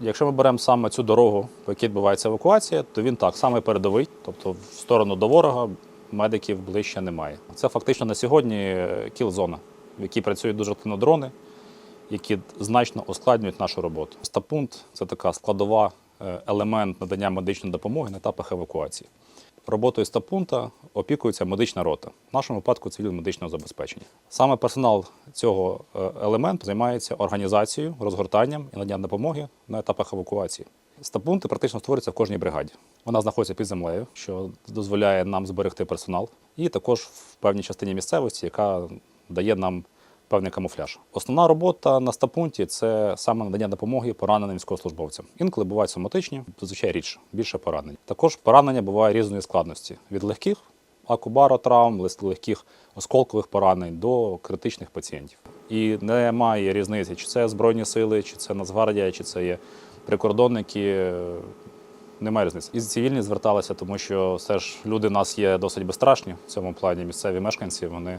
Якщо ми беремо саме цю дорогу, по якій відбувається евакуація, то він так саме передовий, тобто в сторону до ворога медиків ближче немає. Це фактично на сьогодні е, кіл-зона, в якій працюють дуже активно дрони, які значно ускладнюють нашу роботу. Стапунт це така складова е, елемент надання медичної допомоги на етапах евакуації. Роботою стапунта опікується медична рота, в нашому випадку цивільно медичного забезпечення. Саме персонал цього е, елементу займається організацією, розгортанням і наданням допомоги на етапах евакуації. Стапунти практично створюються в кожній бригаді. Вона знаходиться під землею, що дозволяє нам зберегти персонал, і також в певній частині місцевості, яка дає нам певний камуфляж. Основна робота на стапунті це саме надання допомоги пораненим військовослужбовцям. Інколи бувають соматичні, зазвичай рідше, більше поранень. Також поранення буває різної складності від легких акубаротравм, легких осколкових поранень до критичних пацієнтів. І немає різниці, чи це Збройні сили, чи це Нацгвардія, чи це є прикордонники. Немає різниці. І цивільні зверталися, тому що все ж люди в нас є досить безстрашні в цьому плані. Місцеві мешканці вони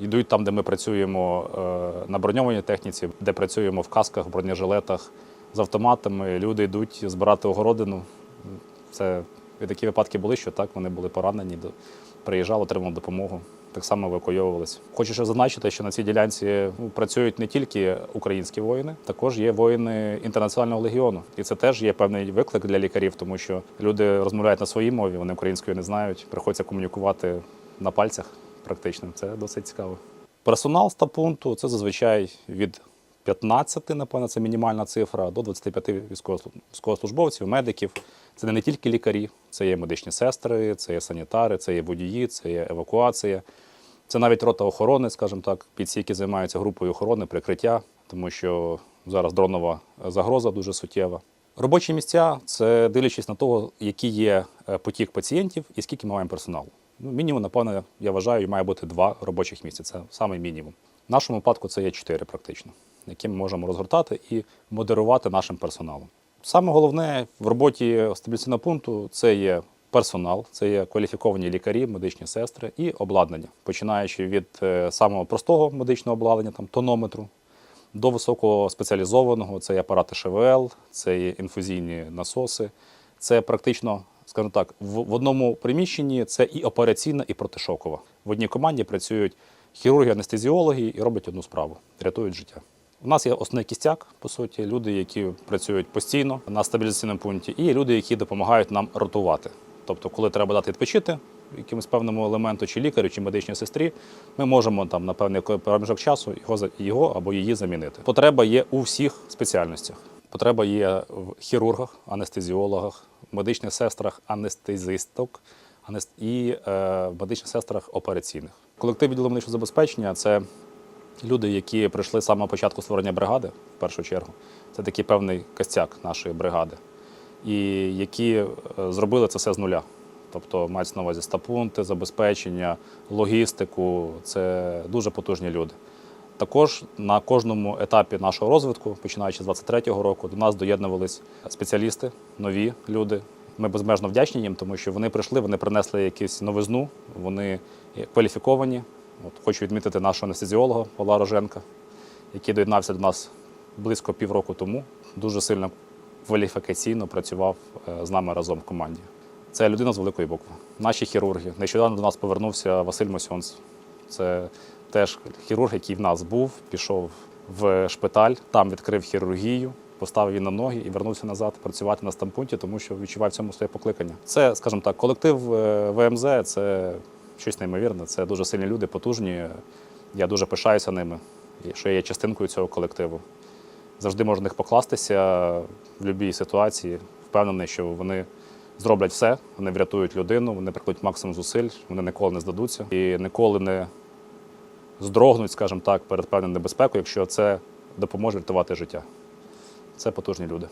йдуть там, де ми працюємо е, на броньованій техніці, де працюємо в касках, бронежилетах з автоматами. Люди йдуть збирати огородину. Це і такі випадки були, що так вони були поранені, приїжджали, отримали допомогу. Так само евакуйовувалися. Хочу ще зазначити, що на цій ділянці ну, працюють не тільки українські воїни, також є воїни інтернаціонального легіону. І це теж є певний виклик для лікарів, тому що люди розмовляють на своїй мові, вони української не знають. Приходиться комунікувати на пальцях практично. Це досить цікаво. Персонал стапунту це зазвичай від 15, напевно, це мінімальна цифра, до 25 військовослужбовців, медиків. Це не тільки лікарі, це є медичні сестри, це є санітари, це є водії, це є евакуація. Це навіть рота охорони, скажімо так, бійці, які займаються групою охорони, прикриття, тому що зараз дронова загроза дуже суттєва. Робочі місця це дивлячись на того, який є е, потік пацієнтів і скільки ми маємо персоналу. Ну, мінімум, напевно, я вважаю, має бути два робочих місця. Це самий мінімум. В нашому випадку це є чотири практично, які ми можемо розгортати і модерувати нашим персоналом. Саме головне в роботі стабіляційного пункту це є персонал, це є кваліфіковані лікарі, медичні сестри і обладнання, починаючи від е, самого простого медичного обладнання, там тонометру, до високоспеціалізованого це є апарати ШВЛ, це є інфузійні насоси. Це практично, скажімо так, в, в одному приміщенні це і операційна, і протишокова. В одній команді працюють хірурги, анестезіологи і роблять одну справу, рятують життя. У нас є основний кістяк, по суті, люди, які працюють постійно на стабілізаційному пункті, і люди, які допомагають нам ротувати. Тобто, коли треба дати відпочити якимось певному елементу, чи лікарю, чи медичній сестрі, ми можемо там на певний проміжок часу його, його або її замінити. Потреба є у всіх спеціальностях. Потреба є в хірургах, анестезіологах, медичних сестрах, анестезисток і е, в медичних сестрах операційних. Колектив відділу медичного забезпечення це люди, які прийшли з самого початку створення бригади, в першу чергу. Це такий певний костяк нашої бригади, і які е, зробили це все з нуля. Тобто мається на увазі стапунти, забезпечення, логістику. Це дуже потужні люди. Також на кожному етапі нашого розвитку, починаючи з 23-го року, до нас доєднувались спеціалісти, нові люди. Ми безмежно вдячні їм, тому що вони прийшли, вони принесли якусь новизну, вони кваліфіковані. От хочу відмітити нашого анестезіолога Павла Роженка, який доєднався до нас близько півроку тому. Дуже сильно кваліфікаційно працював е, з нами разом в команді. Це людина з великої букви. Наші хірурги. Нещодавно до нас повернувся Василь Мосьонц. Це теж хірург, який в нас був, пішов в шпиталь, там відкрив хірургію, поставив її на ноги і вернувся назад працювати на стампунті, тому що відчував в цьому своє покликання. Це, скажімо так, колектив е, ВМЗ це щось неймовірне. Це дуже сильні люди, потужні. Я дуже пишаюся ними, що я є частинкою цього колективу. Завжди можна на них покластися в будь-якій ситуації. Впевнений, що вони зроблять все, вони врятують людину, вони прикладуть максимум зусиль, вони ніколи не здадуться і ніколи не здрогнуть, скажімо так, перед певною небезпекою, якщо це допоможе рятувати життя. Це потужні люди.